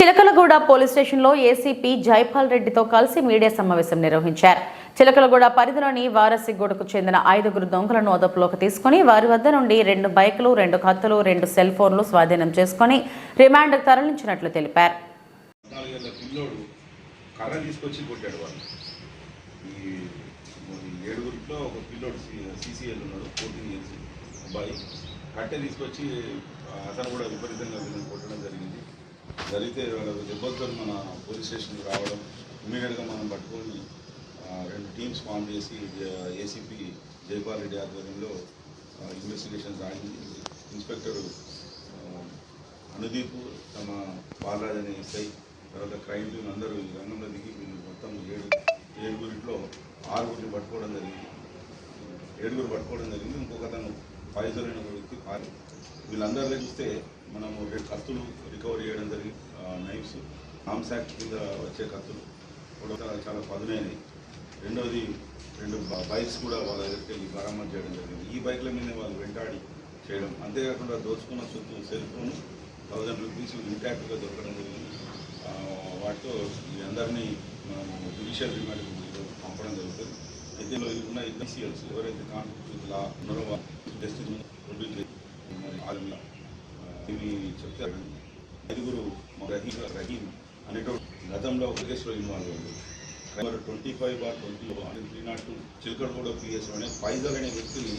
Chilkalguda police స్టేషన్లో ACP Jaipal రెడ్డితో కలిసి మీడియా సమావేశం నిర్వహించారు. చిలకలగూడ పరిధిలోని వారసిగూడకు చెందిన ఐదుగురు దొంగలను అదుపులోకి తీసుకుని వారి వద్ద నుండి రెండు బైకులు రెండు కత్తులు రెండు సెల్ ఫోన్లు స్వాధీనం చేసుకుని రిమాండ్కు తరలించినట్లు తెలిపారు. కట్టె తీసుకొచ్చి అతను కూడా విపరీతంగా కొట్టడం జరిగింది. జరిగితే వాళ్ళ దెబ్బలతో మన పోలీస్ స్టేషన్కి రావడం ఇమీడియట్గా మనం పట్టుకొని రెండు టీమ్స్ ఫామ్ చేసి ఏసీపీ జైపాల్ రెడ్డి ఆధ్వర్యంలో ఇన్వెస్టిగేషన్ సాగింది ఇన్స్పెక్టర్ అనుదీప్ తమ బాలరాజ్ అనే ఎస్ఐ తర్వాత క్రైమ్ టీం అందరూ ఈ రంగంలో దిగి వీళ్ళు మొత్తం ఏడు ఏడుగురిలో ఆరుగురిని పట్టుకోవడం జరిగింది. ఏడుగురు పట్టుకోవడం జరిగింది. ఇంకొక అతను పాయిజన్ అయిన ఒక వ్యక్తి వీళ్ళందరూ చూస్తే మనము రెండు కత్తులు రికవరీ చేయడం జరిగింది. నైఫ్స్ ఆర్మ్స్ యాక్ట్ కింద వచ్చే కత్తులు కూడా చాలా- పదునైనవి. రెండవది రెండు బైక్స్ కూడా వాళ్ళ దగ్గరికి వెళ్ళి బరామతి చేయడం జరిగింది. ఈ బైక్ల మీద వాళ్ళు వెంటాడి చేయడం. అంతేకాకుండా దోచుకున్న సొత్తు సెల్ ఫోన్ థౌజండ్ రూపీస్ ఇంటాక్ట్గా దొరకడం జరిగింది. వాటితో ఈ అందరినీ మనము జుడిషియల్ రిమాండ్ పంపడం జరుగుతుంది. అయితే ఉన్న ఇన్సియల్స్ ఎవరైతే కాన్ఫ్లిక్ట్ లా ఉన్నారో వాళ్ళు జస్టిస్ ఇవి చెప్తారు ఐదుగురు మా రహీం రహీం అనేటువంటి గతంలో ఒక కేసులో ఇన్వాల్వ్ అయ్యారు number twenty five bar twenty three nought two Chilakadaguda పిఎస్లోనే Faizal అనే వ్యక్తిని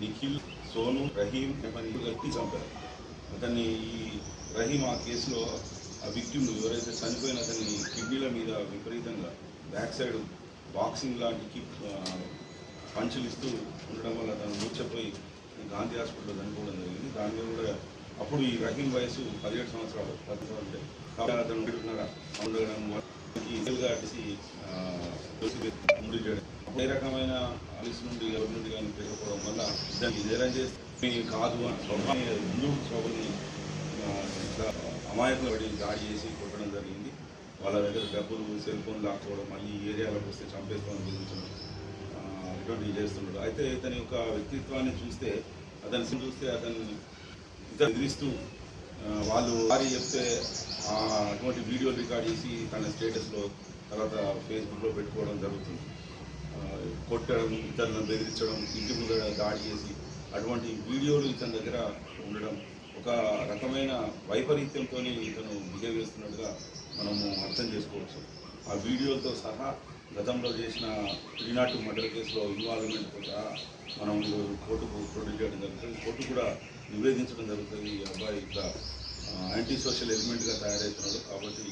నిఖిల్ సోను రహీం అని వ్యక్తి చంపారు. అతన్ని ఈ రహీం ఆ కేసులో ఆ విక్టిమ్ ఎవరైతే చనిపోయిన అతని కిడ్నీల మీద విపరీతంగా బ్యాక్ సైడ్ బాక్సింగ్ లాంటి పంచులు ఇస్తూ ఉండడం వల్ల తను మూర్చపోయి గాంధీ హాస్పిటల్లో చనిపోవడం జరిగింది. దాని మీద కూడా అప్పుడు ఈ రహీం వయసు పదిహేడు సంవత్సరాలు పది సంవత్సరాలు కాబట్టి అతను పెట్టుకున్నారా ఉండడం ఈజీగా అడిసి ముడి చేయడం. ఏ రకమైన అలిసి నుండి ఎవరి నుండి కానీ పెరగకపోవడం వల్ల దాన్ని నేరం చేస్తే కాదు అని స్వభావం ముందు స్వభావాన్ని అమాయకులు పడి దాడి చేసి కొట్టడం జరిగింది. వాళ్ళ దగ్గర డబ్బులు సెల్ ఫోన్ లాక్కోవడం మళ్ళీ ఈ ఏరియాలోకి వస్తే చంపేస్తామని బెదిరించడం ఇటువంటివి చేస్తున్నాడు. అయితే ఇతని యొక్క వ్యక్తిత్వాన్ని చూస్తే అతని సిమ్ చూస్తే అతన్ని ఇతను ఎదిరిస్తూ వాళ్ళు వారి చెప్తే అటువంటి వీడియో రికార్డ్ చేసి తన స్టేటస్లో తర్వాత ఫేస్బుక్లో పెట్టుకోవడం జరుగుతుంది. కొట్టడం ఇతరులను బెదిరించడం ఇంటి ముందు దాడి చేసి అటువంటి వీడియోలు ఇతని దగ్గర ఉండడం ఒక రకమైన వైపరీత్యంతో ఇతను బిహేవ్ చేస్తున్నట్టుగా మనము అర్థం చేసుకోవచ్చు. ఆ వీడియోతో సహా గతంలో చేసిన త్రీ నాట్ మర్డర్ కేసులో ఇన్వాల్వ్మెంట్తో సహా మనం కోర్టుకు ప్రొడ్యూస్ చేయడం జరుగుతుంది. కోర్టు కూడా నివేదించడం జరుగుతుంది. ఈ అబ్బాయి ఇట్లా యాంటీ సోషల్ ఎలిమెంట్గా తయారవుతున్నాడు కాబట్టి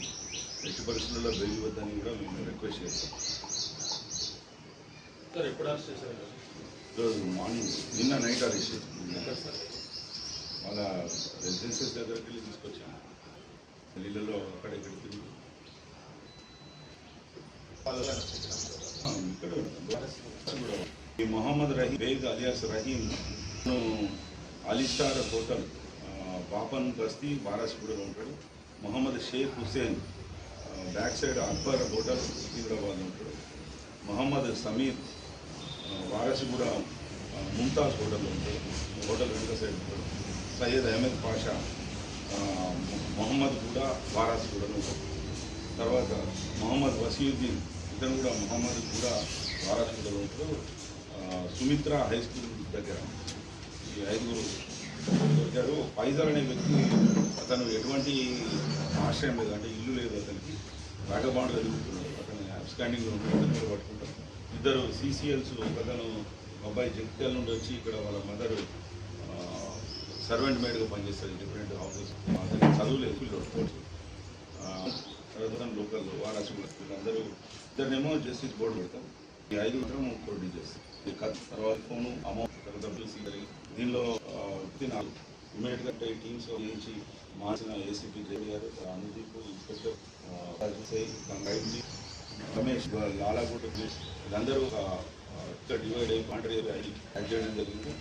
ఎట్టి పరిస్థితుల్లో బెయిల్ వద్దని కూడా మేము రిక్వెస్ట్ చేస్తాం. సార్ ఎప్పుడు అరెస్ట్ చేశారు? ఈరోజు మార్నింగ్ నిన్న నైట్ అరెస్ట్ సార్? వాళ్ళ రెసిడెన్సెస్ దగ్గరికి వెళ్ళి తీసుకొచ్చాము ఢిల్లీలో అక్కడ ఇక్కడ తిరిగి ఈ మొహమ్మద్ రహీం బేగ్ అలియాస్ రహీం తను అలీస్టార్ హోటల్ బాపన్ బస్తీ బారాస్గూడలో ఉంటాడు. Mohammed Sheikh Hussain back side Akbar hotel Secunderabad ఉంటాడు. మొహమ్మద్ సమీర్ ఆ, ముంతాజ్ హోటల్లో ఉంటాడు. హోటల్ వెనుక సైడ్ ఉంటాడు. సయ్యద్ అహ్మద్ పాషా మొహమ్మద్ కూడా వారాస్ ఉంటాడు తర్వాత మొహమ్మద్ వసీయుద్దీన్ ఇతను కూడా మొహమ్మద్ కూడా వారాస్ కూడా ఉంటారు సుమిత్ర హై స్కూల్ దగ్గర ఈ ఐదుగురు దొరికారు. ఫైజర్ అనే వ్యక్తి అతను ఎటువంటి ఆశ్రయం లేదు అంటే ఇల్లు లేదు అతనికి. రాగబాండ్ జరుగుతున్నాడు అతను అబ్స్టాండింగ్ అతను పట్టుకుంటారు ఇద్దరు సీసీఎల్స్ ఒకతను అబ్బాయి జగిత్యాల నుండి వచ్చి ఇక్కడ వాళ్ళ మదర్ సర్వెంట్ మేడ్గా పనిచేస్తారు డిఫరెంట్ హౌసెస్ అతనికి చదువు లేదు పిల్లడు తర్వాత లోకల్ వారాసి వీళ్ళందరూ ఇద్దరినేమో జస్టిస్ బోర్డు పెడతాం ఈ ఐదు మాత్రం ప్రొడ్యూస్ చేస్తాం ఈ తర్వాత ఫోను అమౌంట్ తర్వాత పిలిచి దీనిలో ఆ, ఇమీడియట్గా అంటే టీమ్స్ నుంచి మార్చిన ఏసీపీ జేడి గారు అనుదీప్ ఇన్స్పెక్టర్ ఆ, రమేష్ లాలాగుట్ట వీళ్ళందరూ ఇక్కడ డివైడ్ అయ్యి కాంట్రీ అయ్యి యాక్ట్ చేయడం జరిగింది.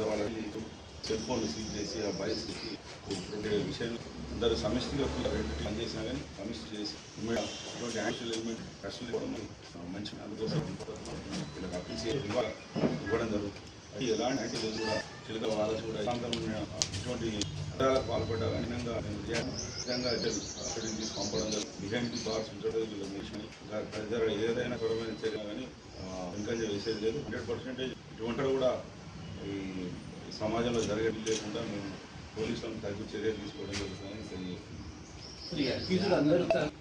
వాళ్ళ సెల్ ఫోన్ సీజ్ చేసి ఆ బయస్ రెండు విషయాలు అందరూ సమిష్టిగా రెండు పనిచేసినా కానీ సమిష్టి చేసి యాక్చువల్ ఎలిమెంట్ కష్టం ఇవ్వడం మంచి అందుకోసం వీళ్ళకి అప్రిషియేట్ ఇవ్వడం జరుగుతుంది. అది ఎలాంటి అంటే యాక్టివ్ కూడా చిలక వాళ్ళకి కూడా ఇటువంటి పదాలకు పాల్పడ్డ కఠినంగా విధంగా అక్కడి నుంచి పంపడం behind the bars introduce mission ప్రజల ఏదైనా పరమైన చర్య కానీ ఇంకా చేసేది లేదు. హండ్రెడ్ పర్సెంటేజ్ ఇటువంటి కూడా ఈ సమాజంలో జరగడం లేకుండా మేము పోలీసులను తగ్గు చర్య తీసుకోవడం జరుగుతుందని తెలియజేస్తున్నాం.